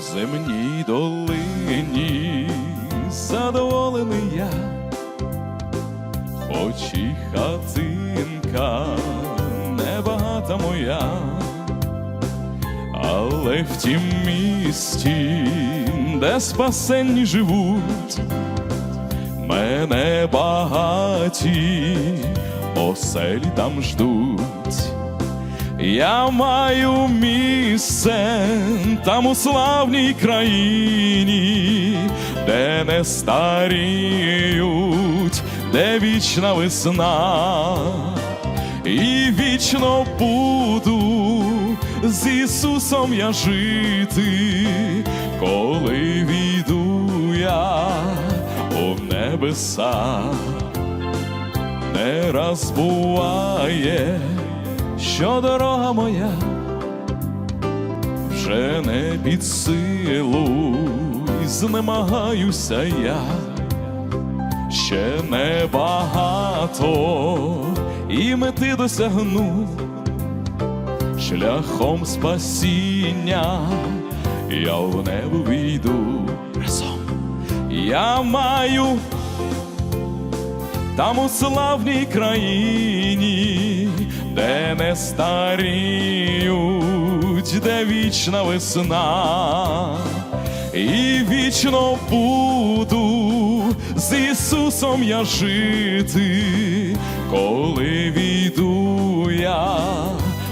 земній долині задоволений я, хоч і хатинка небагата моя, але в тім місті, де спасенні живуть, мене багаті оселі там ждуть. Я маю місце там у славній країні, де не старіють, де вічна весна, і вічно буду з Ісусом я жити, коли війду я у небеса не раз буває, що дорога моя вже не під силу, і знемагаюся я, ще небагато і мети досягну шляхом спасіння, я в небо війду разом. Я маю там у славній країні, де не старіють, де вічна весна, і вічно буду з Ісусом я жити, коли війду я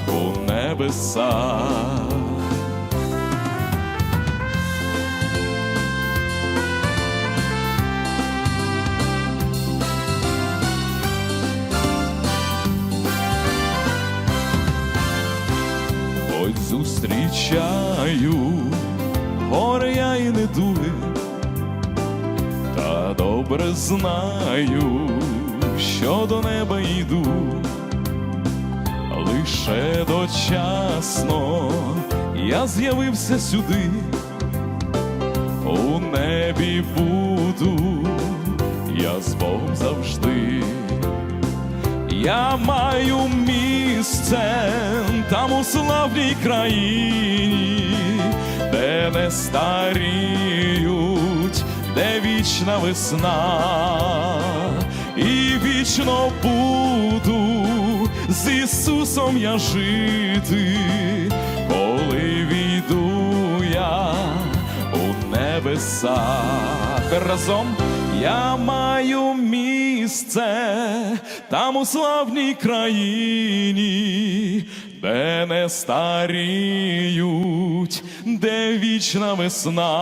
у небеса. Зустрічаю. Горе я і не дури, та добре знаю, що до неба йду, лише дочасно я з'явився сюди, у небі буду, я з Богом завжди. Я маю місце там у славній країні, де не старіють, де вічна весна, і вічно буду з Ісусом я жити, коли війду я у небесах. Разом я маю місце там у славній країні, де не старіють, де вічна весна,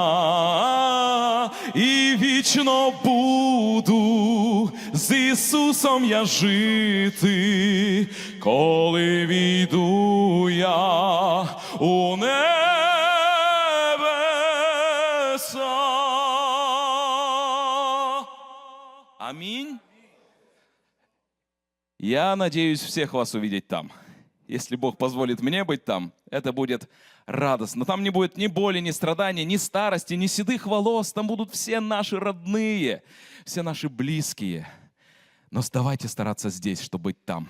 і вічно буду з Ісусом я жити, коли війду я у небеса. Аминь. Я надеюсь всех вас увидеть там. Если Бог позволит мне быть там, это будет радостно. Там не будет ни боли, ни страданий, ни старости, ни седых волос. Там будут все наши родные, все наши близкие. Но давайте стараться здесь, чтобы быть там.